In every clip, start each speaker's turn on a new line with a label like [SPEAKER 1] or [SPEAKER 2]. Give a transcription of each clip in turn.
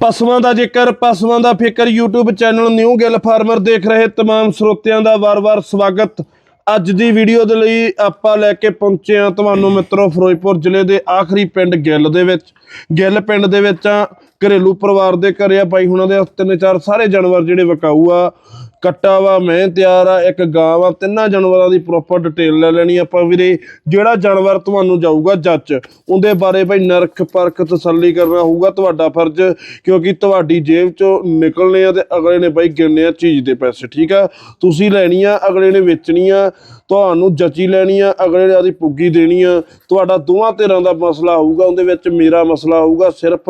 [SPEAKER 1] ਪਸ਼ੂਆਂ ਦਾ ਜ਼ਿਕਰ ਪਸ਼ੂਆਂ ਦਾ ਫਿਕਰ YouTube channel new Gill farmer ਦੇਖ ਰਹੇ तमाम ਸਰੋਤਿਆਂ ਦਾ ਵਾਰ-ਵਾਰ ਸਵਾਗਤ ਅੱਜ ਦੀ ਵੀਡੀਓ ਦੇ ਲਈ ਆਪਾਂ ਲੈ ਕੇ ਪਹੁੰਚੇ ਹਾਂ ਤੁਹਾਨੂੰ ਮਿੱਤਰੋ ਫਿਰੋਜ਼ਪੁਰ ਜ਼ਿਲ੍ਹੇ ਦੇ ਆਖਰੀ ਪਿੰਡ ਗਿੱਲ ਦੇ ਵਿੱਚ ਗਿੱਲ ਪਿੰਡ ਦੇ ਵਿੱਚ ਆ ਘਰੇਲੂ ਪਰਿਵਾਰ ਦੇ ਘਰੇ ਆ ਬਾਈ ਹੁਣਾਂ ਦੇ ਤਿੰਨ ਚਾਰ ਸਾਰੇ ਜਾਨਵਰ ਜਿਹੜੇ ਵਿਕਾਊ ਆ ਕੱਟਾ ਵਾ, ਮੈਂ ਤਿਆਰ ਆ, ਇੱਕ ਗਾਂ ਵਾ ਤਿੰਨਾਂ ਜਾਨਵਰਾਂ ਦੀ ਪ੍ਰੋਪਰ ਡਿਟੇਲ ਲੈ ਲੈਣੀ ਆਪਾਂ ਵੀਰੇ। ਜਿਹੜਾ ਜਾਨਵਰ ਤੁਹਾਨੂੰ ਜਾਊਗਾ ਜੱਜ, ਉਹਦੇ ਬਾਰੇ ਭਾਈ ਨਰਖ ਪਰਖ ਤਸੱਲੀ ਕਰਨਾ ਹੋਊਗਾ ਤੁਹਾਡਾ ਫਰਜ਼, ਕਿਉਂਕਿ ਤੁਹਾਡੀ ਜੇਬ ਚੋਂ ਨਿਕਲਣੇ ਆ ਤੇ ਅਗਲੇ ਨੇ ਭਾਈ ਗਿਣਨੇ ਆ ਚੀਜ਼ ਦੇ ਪੈਸੇ, ਠੀਕ ਆ? ਤੁਸੀਂ ਲੈਣੀ ਆ ਅਗਲੇ ਨੇ ਵੇਚਣੀ ਆ ਤੁਹਾਨੂੰ ਜੱਚੀ ਲੈਣੀ ਆ ਅਗਲੇ ਨੇ ਆਦੀ ਪੁੱਗੀ ਦੇਣੀ ਆ। ਤੁਹਾਡਾ ਦੋਵਾਂ ਧਿਰਾਂ ਦਾ ਮਸਲਾ ਹੋਊਗਾ ਉਹਦੇ ਵਿੱਚ ਮੇਰਾ ਮਸਲਾ ਹੋਊਗਾ। ਸਿਰਫ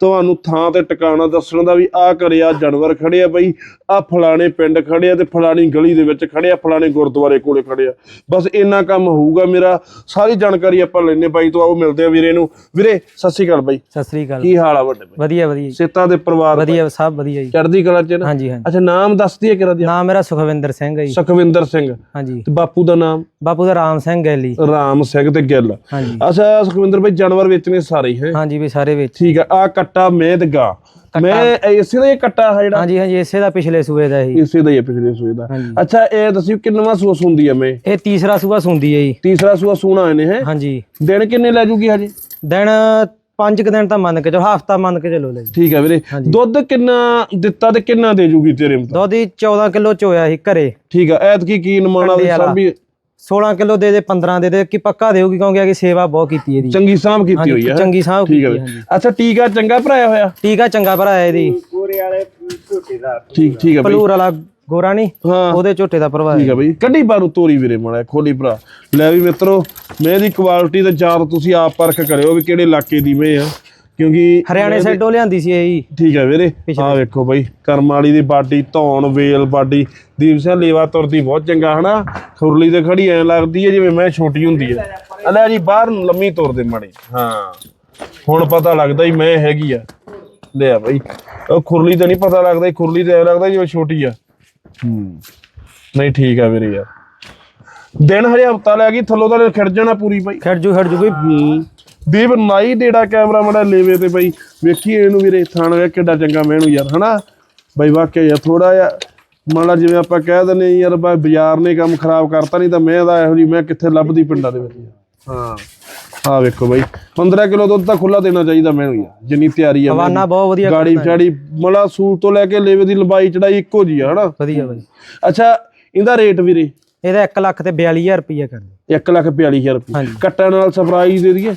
[SPEAKER 1] ਤੁਹਾਨੂੰ ਥਾਂ ਤੇ ਟਿਕਾਣਾ ਦੱਸਣ ਦਾ ਵੀ ਆਹ ਕਰਿਆ ਜਾਨਵਰ ਖੜੇ ਆ ਬਈ ਆ ਫਲਾਣੇ ਪਿੰਡ ਖੜੇ ਆ ਤੇ ਫਲਾਣੀ ਗਲੀ ਦੇ ਵਿੱਚ ਖੜੇ ਆ ਫਲਾਣੇ ਗੁਰਦੁਆਰੇ ਕੋਲੇ ਖੜੇ ਆ। ਬਸ ਇੰਨਾ ਕੰਮ ਹੋਊਗਾ ਮੇਰਾ। ਸਾਰੀ ਜਾਣਕਾਰੀ ਆਪਾਂ ਲੈਣੇ ਬਾਈ ਤੋਂ ਆਓ ਮਿਲਦੇ ਆ ਵੀਰੇ ਨੂੰ। ਵੀਰੇ ਸਤਿ ਸ਼੍ਰੀ ਅਕਾਲ ਬਾਈ।
[SPEAKER 2] ਸਤਿ ਸ੍ਰੀ ਅਕਾਲ।
[SPEAKER 1] ਕੀ ਹਾਲ ਆ ਵੱਡੇ ਬਾਈ?
[SPEAKER 2] ਵਧੀਆ ਵਧੀਆ।
[SPEAKER 1] ਸੇਤਾ ਦੇ ਪਰਿਵਾਰ
[SPEAKER 2] ਵਧੀਆ ਸਭ ਵਧੀਆ ਜੀ।
[SPEAKER 1] ਚੜ੍ਹਦੀ ਕਲਾ ਚ ਨਾ?
[SPEAKER 2] ਹਾਂਜੀ ਹਾਂਜੀ।
[SPEAKER 1] ਅੱਛਾ ਨਾਮ ਦੱਸ ਦਈਏ ਕਿਹੜਾ ਦੀ
[SPEAKER 2] ਨਾਮ ਮੇਰਾ ਸੁਖਵਿੰਦਰ ਸਿੰਘ ਹੈ ਜੀ।
[SPEAKER 1] ਸੁਖਵਿੰਦਰ ਸਿੰਘ।
[SPEAKER 2] ਹਾਂਜੀ।
[SPEAKER 1] ਤੇ ਬਾਪੂ ਦਾ ਨਾਮ?
[SPEAKER 2] ਬਾਪੂ ਦਾ ਰਾਮ ਸਿੰਘ ਗੈਲੀ
[SPEAKER 1] ਰਾਮ ਸਿੰਘ ਤੇ ਗਿੱਲ।
[SPEAKER 2] ਹਾਂਜੀ।
[SPEAKER 1] ਅੱਛਾ ਸੁਖਵਿੰਦਰ ਭਾਈ ਜਾਨਵਰ ਵੇਚਣੇ ਸਾਰੇ ਹੀ? ਹੈ
[SPEAKER 2] ਹਾਂਜੀ ਵੀ ਸਾਰੇ ਵਿੱਚ
[SPEAKER 1] ਠੀਕ ਆ ਆ ਕੱਟਾ ਮੈਂ ਤੇ ਗਾ ਮੈਂ ਇਸੇ ਦਾ ਇਹ ਕੱਟਾ ਹੈ ਜਿਹੜਾ?
[SPEAKER 2] ਹਾਂਜੀ ਹਾਂਜੀ ਇਸੇ ਦਾ ਪਿਛਲੇ ਸੂਏ ਦਾ ਹੀ।
[SPEAKER 1] ਇਸੇ ਦਾ ਹੀ ਪਿਛਲੇ ਸੂਏ ਦਾ। ਅੱਛਾ ਇਹ ਦੱਸਿਓ ਕਿੰਨਵਾਂ ਸੂਆ ਸੁੰਦੀ ਆ ਮੈਂ?
[SPEAKER 2] ਇਹ ਤੀਸਰਾ ਸੂਆ ਸੁੰਦੀ ਹੈ ਜੀ।
[SPEAKER 1] ਤੀਸਰਾ ਸੂਆ ਸੂਣਾ ਇਹਨੇ ਹੈ?
[SPEAKER 2] ਹਾਂਜੀ।
[SPEAKER 1] ਦਿਨ ਕਿੰਨੇ ਲੈ ਜੂਗੀ ਹਜੇ?
[SPEAKER 2] ਦਿਨ ਪੰਜ ਕੁ ਦਿਨ ਤਾਂ ਮੰਨ ਕੇ ਚਲੋ ਹਫਤਾ ਮੰਨ ਕੇ ਚਲੋ ਲੈ ਜੀ
[SPEAKER 1] ਠੀਕ ਆ ਵੀਰੇ। ਦੁੱਧ ਕਿੰਨਾ ਦਿੱਤਾ ਤੇ ਕਿੰਨਾ ਦੇ ਜੂਗੀ ਤੇਰੇ ਮੁਤਾਬਿਕ?
[SPEAKER 2] ਦੁੱਧ ਹੀ 14 ਕਿਲੋ ਚੋਇਆ ਸੀ ਘਰੇ।
[SPEAKER 1] ਠੀਕ ਆ ਐਤਕੀ ਕੀ ਨਮਾਣਾ
[SPEAKER 2] ਕੰਡੇ ਵਾਲਾ।
[SPEAKER 1] ਸਭ ਵੀ
[SPEAKER 2] 16 ਕਿਲੋ ਦੇ ਦੇ 15 ਦੇ ਦੇ ਕਿ ਪੱਕਾ ਦੇਊਗੀ ਕਿਉਂਕਿ ਅਗੇ ਸੇਵਾ ਬਹੁਤ ਕੀਤੀ ਇਹਦੀ।
[SPEAKER 1] ਚੰਗੀ ਸਾਂਭ ਕੀਤੀ ਹੋਈ ਆ।
[SPEAKER 2] ਚੰਗੀ ਸਾਹ
[SPEAKER 1] ਠੀਕ ਆ
[SPEAKER 2] ਕੀਤੀ
[SPEAKER 1] ਵੀਰੇ। ਅੱਛਾ ਟੀਕਾ ਚੰਗਾ ਭਰਾਇਆ ਹੋਇਆ?
[SPEAKER 2] ਟੀਕਾ ਚੰਗਾ ਭਰਾ ਹੈ ਇਹਦੀ
[SPEAKER 1] ਠੀਕ ਠੀਕ ਆ ਬਈ।
[SPEAKER 2] ਪਲੂਰ ਵਾਲਾ ਗੋਰਾ ਨਹੀਂ?
[SPEAKER 1] ਹਾਂ।
[SPEAKER 2] ਉਹਦੇ ਝੋਟੇ ਦਾ ਪ੍ਰਭਾਵ
[SPEAKER 1] ਠੀਕ ਆ ਬਈ। ਕੱਢੀ ਬਾਰੂ ਤੋਰੀ ਵੀਰੇ ਮਾੜਾ ਖੋਲੀ ਭਰਾ। ਲੈ ਵੀ ਮਿੱਤਰੋ ਮੈਂ ਦੀ ਕੁਆਲਿਟੀ ਤੇ ਜਾਤ ਤੁਸੀਂ ਆਪ ਪਰਖ ਕਰਿਓ ਵੀ ਕਿਹੜੇ ਇਲਾਕੇ ਦੀ ਮੈਂ ਆ। ਕਿਉਂਕਿ
[SPEAKER 2] ਹਰਿਆਣੇ ਸਾਈਡੋਂ ਲਿਆਂਦੀ ਸੀ ਇਹ ਜੀ।
[SPEAKER 1] ਠੀਕ ਹੈ ਵੀਰੇ। ਆਹ ਵੇਖੋ ਬਾਈ ਕਰਮ ਵਾਲੀ ਦੀ ਬਾਡੀ ਧੌਣ ਵੇਲ ਬਾਡੀ। ਦੀਪ ਸਿੰਘ ਲੇਵਾ ਤੁਰਦੀ ਬਹੁਤ ਚੰਗਾ ਹਨਾ? ਖੁਰਲੀ ਤੇ ਖੜੀ ਐ ਲੱਗਦੀ ਹੈ ਜਿਵੇਂ ਮੈਂ ਛੋਟੀ ਹੁੰਦੀ ਹੈ ਆ ਲੈ ਜੀ ਬਾਹਰ ਨੂੰ ਲੰਮੀ ਤੁਰਦੇ ਮੜੀ। ਹਾਂ। ਹੁਣ ਪਤਾ ਲੱਗਦਾ ਹੀ ਮੈਂ ਹੈਗੀ ਆ। ਲੈ ਆ ਬਾਈ। ਉਹ ਖੁਰਲੀ ਤੇ ਨਹੀਂ ਪਤਾ ਲੱਗਦਾ ਖੁਰਲੀ ਤੇ ਐ ਲੱਗਦਾ ਜਿਵੇਂ ਛੋਟੀ ਆ। ਹੂੰ। ਨਹੀਂ ਠੀਕ ਆ ਵੀਰੇ ਯਾਰ। ਦਿਨ ਹਰੇ ਹਫਤਾ ਲੈ ਗਈ ਥੱਲੋਂ ਤਾਂ ਖਿੜ ਜਾਣਾ ਪੂਰੀ ਬਾਈ।
[SPEAKER 2] ਖੜ ਜੂ ਖੜ ਜੂ ਕੋਈ।
[SPEAKER 1] ਹੂੰ ਦੀਪ ਨਾਈ ਡੇੜਾ ਕੈਮਰਾ ਮੜਾ ਲੇਵੇ ਤੇ ਬਈ। ਵੇਖੀਏ ਇਹਨੂੰ ਵੀਰੇ ਥਾਣ ਵੇ ਕਿੱਡਾ ਚੰਗਾ ਮੈਨੂੰ ਯਾਰ ਹਨਾ? ਬਈ ਵਾਕਿਆ ਯਾਰ ਥੋੜਾ ਜਿਹਾ ਮਾੜਾ ਜਿਵੇਂ ਆਪਾਂ ਕਹਿ ਦਿੰਦੇ ਯਾਰ ਬਾ ਬਾਜ਼ਾਰ ਨੇ ਕੰਮ ਖਰਾਬ ਕਰਤਾ ਨਹੀਂ ਤਾਂ ਮੈਂ ਦਾ ਇਹੋ ਜੀ ਮੈਂ ਕਿੱਥੇ ਲੱਭਦੀ ਪਿੰਡਾਂ ਦੇ ਵਿੱਚ। ਹਾਂ। ਆ ਵੇਖੋ ਬਈ 15 ਕਿਲੋ ਦੁੱਧ ਤਾਂ ਖੁੱਲਾ ਦੇਣਾ ਚਾਹੀਦਾ ਮੈਨੂੰ ਯਾਰ ਜਿੰਨੀ ਤਿਆਰੀ ਆ
[SPEAKER 2] ਹਵਾਨਾ ਬਹੁਤ ਵਧੀਆ
[SPEAKER 1] ਗਾੜੀ ਫਾੜੀ ਮਲਾ ਸੂਲ ਤੋਂ ਲੈ ਕੇ ਲੇਵੇ ਦੀ ਲੰਬਾਈ ਚੜਾਈ ਇੱਕੋ ਜੀ ਆ ਹਨਾ?
[SPEAKER 2] ਵਧੀਆ ਬਾਈ
[SPEAKER 1] ਅੱਛਾ ਇਹਦਾ ਰੇਟ ਵੀਰੇ?
[SPEAKER 2] ਇਹਦਾ 1 ਲੱਖ ਤੇ 42000 ਰੁਪਈਆ ਕਰ ਦੇ
[SPEAKER 1] 1 ਲੱਖ 42000 ਰੁਪਏ। ਕੱਟਣ ਨਾਲ ਸਰਪ੍ਰਾਈਜ਼ ਦੇ ਦਈਏ।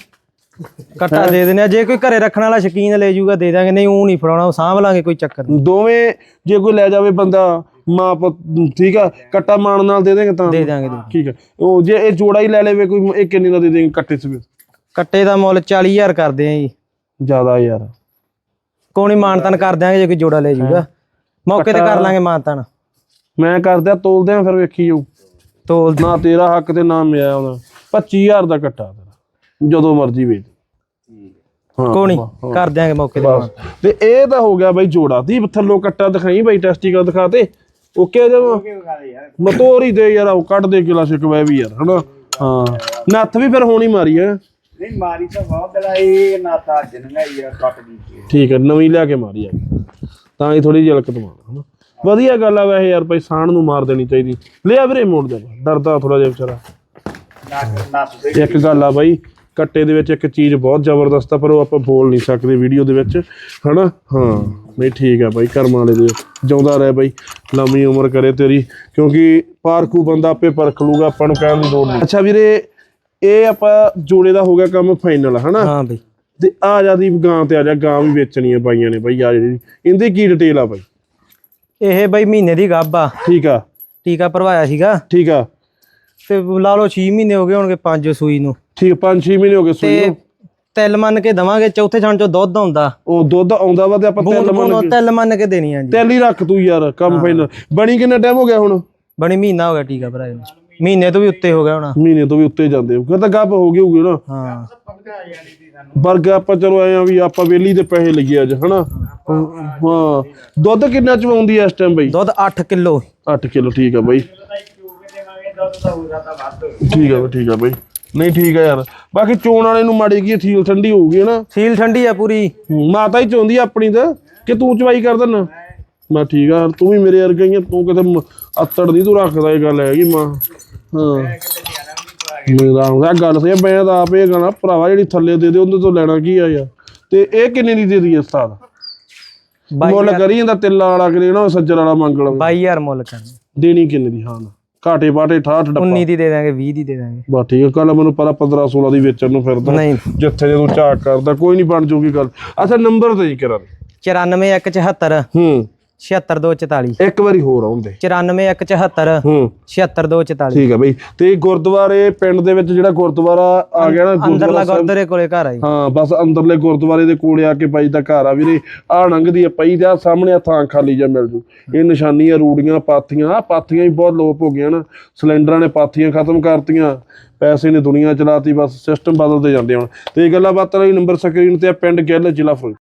[SPEAKER 2] ਕੱਟਾ ਦੇ ਦਿੰਦੇ ਆ ਜੇ ਕੋਈ ਘਰੇ ਰੱਖਣ ਵਾਲਾ ਸ਼ਕੀਨ ਲੈ ਜਾਊਗਾ ਦੇ ਦਾਂਗੇ। ਨਹੀਂ ਉਹ ਨਹੀਂ ਫੜਾਉਣਾ ਉਹ ਸਾਂਭ ਲਾਂਗੇ ਕੋਈ ਚੱਕਰ ਨਹੀਂ।
[SPEAKER 1] ਦੋਵੇਂ ਜੇ ਕੋਈ ਲੈ ਜਾਵੇ ਬੰਦਾ ਮਾਂ ਪੁੱਤ ਠੀਕ ਆ? ਕੱਟਾ ਮਾਣ ਨਾਲ ਦੇ ਦੇਂਗੇ ਤਾਂ।
[SPEAKER 2] ਦੇ ਦਾਂਗੇ
[SPEAKER 1] ਠੀਕ ਆ। ਉਹ ਜੇ ਇਹ ਜੋੜਾ ਹੀ ਲੈ ਲਵੇ ਕੋਈ ਇਹ ਕਿੰਨੇ ਦਾ ਦੇ ਦੇਂਗੇ ਕੱਟੇ ਸਵੇ
[SPEAKER 2] ਕੱਟੇ ਦਾ ਮੁੱਲ 40000 ਕਰਦੇ ਆ ਜੀ।
[SPEAKER 1] ਜ਼ਿਆਦਾ ਯਾਰ।
[SPEAKER 2] ਕੋਣੀ ਮਾਨਤਨ ਕਰ ਦਿਆਂਗੇ ਜੇ ਕੋਈ ਜੋੜਾ ਲੈ ਜਾਊਗਾ। ਮੌਕੇ ਤੇ ਕਰ ਲਾਂਗੇ ਮਾਨਤਨ।
[SPEAKER 1] ਮੈਂ ਕਰਦਿਆ ਤੋਲਦੇ ਆ ਫਿਰ ਵੇਖੀ ਜਾਊ।
[SPEAKER 2] ਤੋਲ
[SPEAKER 1] ਨਾ ਤੇਰਾ ਹੱਕ ਤੇ ਨਾ ਮੇਰਾ ਉਹਦਾ। 25000 ਦਾ ਕੱਟਾ ਤੇਰਾ। ਜਦੋਂ ਮਰਜ਼ੀ ਵੇਚ।
[SPEAKER 2] ਕੋਣੀ ਕਰ ਦਿਆਂਗੇ ਮੌਕੇ ਤੇ
[SPEAKER 1] ਤੇ ਇਹ ਤਾਂ ਹੋ ਗਿਆ ਬਾਈ ਜੋੜਾ। ਦੀ ਥੱਲੋਂ ਕੱਟਾ ਦਿਖਾਈ ਬਾਈ ਟੈਸਟੀਕਲ ਦਿਖਾ ਤੇ। ਓਕੇ ਜਮ। ਮਤੋਰੀ ਦੇ ਯਾਰ ਉਹ ਕੱਢ ਦੇ ਕਿਲਾ ਸਿਕਵੇ ਵੀ ਯਾਰ ਹਨਾ? ਹਾਂ। ਨੱਥ ਵੀ ਫਿਰ ਹੋਣੀ ਮਾਰੀ ਹੈ।
[SPEAKER 3] ਨਹੀਂ ਮਾਰੀ ਤਾਂ ਬਹੁਤ ਦਲਾਈ ਨਾ ਤਾਂ ਜਨਗਾਈ ਆ ਕੱਟ ਦੀ
[SPEAKER 1] ਠੀਕ ਹੈ ਨਵੀਂ ਲਿਆ ਕੇ ਮਾਰੀ ਆ। ਤਾਂ ਹੀ ਥੋੜੀ ਜਿਹੀ ਹਲਕਤ ਮਾਰ ਹਨਾ? ਵਧੀਆ ਗੱਲ ਆ ਵੈਸੇ ਯਾਰ ਭਾਈ ਸਾਣ ਨੂੰ ਮਾਰ ਦੇਣੀ ਚਾਹੀਦੀ। ਲਿਆ ਵੀਰੇ ਮੋੜ ਦੇ ਡਰਦਾ ਥੋੜਾ ਜਿਹਾ ਵਿਚਾਰਾ। ਇੱਕ ਗੱਲ ਆ ਬਾਈ ਕੱਟੇ ਦੇ ਵਿੱਚ ਇੱਕ ਚੀਜ਼ ਬਹੁਤ ਜ਼ਬਰਦਸਤ ਆ ਪਰ ਉਹ ਆਪਾਂ ਬੋਲ ਨਹੀਂ ਸਕਦੇ ਵੀਡੀਓ ਦੇ ਵਿੱਚ ਹਨਾ? ਹਾਂ ਨਹੀਂ ਠੀਕ ਆ ਬਾਈ ਕਰਮ ਵਾਲੇ ਦੇ ਜਿਉਂਦਾ ਰਹਿ ਬਾਈ ਲੰਮੀ ਉਮਰ ਕਰੇ ਤੇਰੀ ਕਿਉਂਕਿ ਪਾਰਖੂ ਬੰਦਾ ਆਪੇ ਪਰਖ ਲੂਗਾ ਆਪਾਂ ਨੂੰ ਕਹਿਣ ਦੀ ਲੋੜ ਨਹੀਂ। ਅੱਛਾ ਵੀਰੇ ਇਹ ਆਪਾਂ ਜੋੜੇ ਦਾ ਹੋ ਗਿਆ ਕੰਮ ਫਾਈਨਲ ਹਨਾ?
[SPEAKER 2] ਹਾਂ ਬਈ।
[SPEAKER 1] ਤੇ ਆ ਜਾ ਦੀ ਗਾਂ ਤੇ ਆ ਜਾ ਗਾਂ ਵੀ ਵੇਚਣੀ ਆ ਬਾਈਆਂ ਨੇ ਬਾਈ ਆ ਜਿਹੜੀ ਇਹਦੀ ਕੀ ਡਿਟੇਲ ਆ ਬਾਈ?
[SPEAKER 2] ਇਹ ਬਈ ਮਹੀਨੇ ਦੀ ਗੱਭ ਆ।
[SPEAKER 1] ਠੀਕ ਆ।
[SPEAKER 2] ਟੀਕਾ ਭਰਵਾਇਆ ਸੀਗਾ।
[SPEAKER 1] ਠੀਕ ਆ।
[SPEAKER 2] ਤੇ ਲਾ ਲਓ 6 ਮਹੀਨੇ ਹੋ ਗਏ ਹੋਣਗੇ 5 ਸੂਈ ਨੂੰ।
[SPEAKER 1] ਠੀਕ 5-6 ਮਹੀਨੇ ਹੋ ਗਏ ਸੂਈ ਨੂੰ।
[SPEAKER 2] ਤਿਲ ਮੰਨ ਕੇ ਦਵਾਂਗੇ ਚੌਥੇ ਛਣ ਚੋਂ ਦੁੱਧ ਆਉਂਦਾ।
[SPEAKER 1] ਉਹ ਦੁੱਧ ਆਉਂਦਾ ਵਾ ਤੇ ਆਪਾਂ ਤਿਲ ਮੰਨ
[SPEAKER 2] ਬੂੰਦ ਤਿਲ ਮੰਨ ਕੇ ਦੇਣੀ ਆ ਜੀ।
[SPEAKER 1] ਤਿਲ ਹੀ ਰੱਖ ਤੂੰ ਯਾਰ ਕੰਮ ਫਾਈਨਲ ਬਣੀ ਕਿੰਨਾ ਟਾਈਮ ਹੋ ਗਿਆ ਹੁਣ?
[SPEAKER 2] ਬਣੀ ਮਹੀਨਾ ਹੋ ਗਿਆ ਟੀਕਾ ਭਰਾਇਆ ਨੂੰ। ਮਹੀਨੇ ਤੋਂ ਵੀ ਉੱਤੇ ਹੋ ਗਿਆ ਹੋਣਾ।
[SPEAKER 1] ਮਹੀਨੇ ਤੋਂ ਵੀ ਉੱਤੇ ਜਾਂਦੇ ਹੋ। ਤਾਂ ਗੱਪ ਹੋ ਗਈ ਹੋਊਗੀ ਨਾ।
[SPEAKER 2] ਹਾਂ।
[SPEAKER 1] ਵਰਗਾ ਆਪਾਂ ਚਲੋ ਆਏ ਆ ਵੀ ਆਪਾਂ ਵੇਲੀ ਦੇ ਪੈਸੇ ਲਈਏ ਅੱਜ ਹਨਾ? ਹਾਂ। ਦੁੱਧ ਕਿੰਨਾ ਚਵਾਉਂਦੀ ਐ ਇਸ ਟਾਈਮ ਬਈ?
[SPEAKER 2] ਦੁੱਧ 8 ਕਿਲੋ।
[SPEAKER 1] 8 ਕਿਲੋ ਠੀਕ ਆ ਬਈ। ਠੀਕ ਆ ਬਈ ਠੀਕ ਆ ਬਈ। ਨਹੀਂ ਠੀਕ ਆ ਯਾਰ। ਬਾਕੀ ਚੋਣ ਵਾਲੇ ਨੂੰ ਮਾੜੀ ਕੀ ਠੀਲ ਠੰਡੀ ਹੋਊਗੀ ਨਾ
[SPEAKER 2] ਸੀਲ ਠੰਡੀ ਆ ਪੂਰੀ।
[SPEAKER 1] ਮਾਤਾ ਹੀ ਚਾਹੁੰਦੀ ਆ ਆਪਣੀ ਤਾਂ। ਕਿ ਤੂੰ ਚਵਾਈ ਕਰ ਦਿੰਨਾ ਮੈਂ ਠੀਕ ਆ ਤੂੰ ਵੀ ਮੇਰੇ ਵਰਗਾ ਹੀ ਆ ਤੂੰ ਕਿਤੇ ਅੱਤੜ ਨਹੀਂ ਤੂੰ ਰੱਖਦਾ ਇਹ ਗੱਲ ਹੈਗੀ ਮਾਂ। ਹਾਂ। ਮੇਰਾ ਉਹਦਾ ਗੱਲ ਸਹੀ ਆ, ਮੈਂ ਤਾਂ ਆਪ ਇਹ ਗਾਣਾ ਭਰਾਵਾ ਜਿਹੜੀ ਥੱਲੇ ਦੇ ਦੇ ਉਹਦੇ ਤੋਂ ਲੈਣਾ ਕੀ ਆ ਯਾਰ? ਤੇ ਇਹ ਕਿੰਨੇ ਦੀ ਦੇ ਦਈਏ ਉਸਤਾਦ? ਮੁੱਲ ਕਰੀ ਜਾਂਦਾ ਤਿੱਲਾ ਵਾਲਾ ਕਰੀ ਨਾ ਸੱਜਰ ਵਾਲਾ ਮੰਗ ਲਵੇ
[SPEAKER 2] 22000 ਮੁੱਲ ਕਰਨੀ
[SPEAKER 1] ਦੇਣੀ ਕਿੰਨੇ ਦੀ? ਹਾਂ ਘਾਟੇ ਬਾਟੇ ਠਾਠ ਡੱਪਾ
[SPEAKER 2] 19 ਦੀ ਦੇ ਦਾਂਗੇ 20 ਦੀ ਦੇ ਦਾਂਗੇ।
[SPEAKER 1] ਬਾ ਠੀਕ ਹੈ ਕੱਲ ਮੈਨੂੰ ਪਤਾ 15 16 ਦੀ ਵੇਚਣ ਨੂੰ ਫਿਰਦਾ।
[SPEAKER 2] ਨਹੀਂ।
[SPEAKER 1] ਜਿੱਥੇ ਜਦੋਂ ਝਾਕ ਕਰਦਾ ਕੋਈ ਨਹੀਂ ਬਣ ਜੂਗੀ ਗੱਲ। ਅੱਛਾ ਨੰਬਰ ਤੇ ਹੀ ਕਰਾਂ
[SPEAKER 2] 94174
[SPEAKER 1] ਹੂੰ।
[SPEAKER 2] 76244
[SPEAKER 1] ਇੱਕ ਵਾਰੀ ਹੋਰ ਆਉਂਦੇ।
[SPEAKER 2] 94174
[SPEAKER 1] ਹੂੰ।
[SPEAKER 2] 76244
[SPEAKER 1] ਠੀਕ ਹੈ ਬਈ। ਤੇ ਗੁਰਦੁਆਰੇ ਪਿੰਡ ਦੇ ਵਿੱਚ ਜਿਹੜਾ ਗੁਰਦੁਆਰਾ ਆ ਗਿਆ ਨਾ
[SPEAKER 2] ਅੰਦਰਲਾ ਗੁਰਦੁਆਰਾ ਕੋਲੇ ਘਰ ਆਈ
[SPEAKER 1] ਹਾਂ ਬਸ ਅੰਦਰਲੇ ਗੁਰਦੁਆਰੇ ਦੇ ਕੋਲੇ ਆ ਕੇ ਬਾਈ ਦਾ ਘਰ ਆ ਵੀਰੇ। ਆ ਲੰਘਦੀ ਆ ਪਈ ਦਾ ਸਾਹਮਣੇ ਆ ਥਾਂ ਖਾਲੀ ਜਾਂ ਮਿਲ ਜੂ। ਇਹ ਨਿਸ਼ਾਨੀਆਂ ਰੂੜੀਆਂ ਪਾਥੀਆਂ ਆ ਪਾਥੀਆਂ ਹੀ ਬਹੁਤ ਲੋਪ ਹੋ ਗਈਆਂ ਨਾ। ਸਿਲੰਡਰਾਂ ਨੇ ਪਾਥੀਆਂ ਖਤਮ ਕਰਤੀਆਂ। ਪੈਸੇ ਨੇ ਦੁਨੀਆ ਚਲਾਤੀ ਬਸ ਸਿਸਟਮ ਬਦਲਦੇ ਜਾਂਦੇ ਹੁਣ। ਤੇ ਇਹ ਗੱਲਾਂ ਬਾਤਾਂ ਲਈ ਨੰਬਰ ਸਕਰੀਨ ਤੇ ਆ ਪਿੰਡ ਗਿੱਲ ਜ਼ਿਲ੍ਹਾ ਫਿਰੋਜ਼ਪੁਰ